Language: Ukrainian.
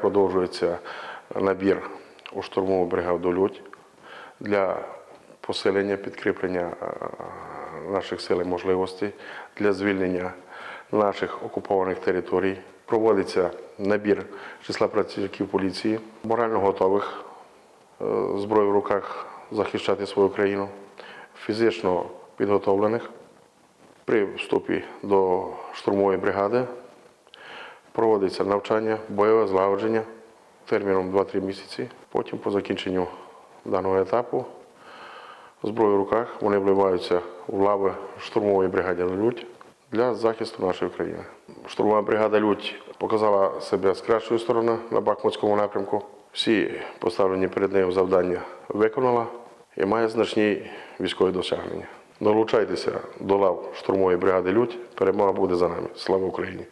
продовжується набір у штурмову бригаду Людь для посилення, підкріплення е, наших сил і можливостей для звільнення наших окупованих територій. Проводиться набір числа працівників поліції, морально готових е, зброю в руках захищати свою країну, фізично підготовлених. При вступі до штурмової бригади проводиться навчання, бойове злагодження терміном 2-3 місяці. Потім, по закінченню даного етапу, зброю в руках вони вливаються в лави штурмової бригади Людь для захисту нашої країни. Штурмова бригада Людь показала себе з кращої сторони на Бахмутському напрямку. Всі поставлені перед нею завдання виконала і має значні військові досягнення. Долучайтеся до лав штурмової бригади Людь. Перемога буде за нами. Слава Україні!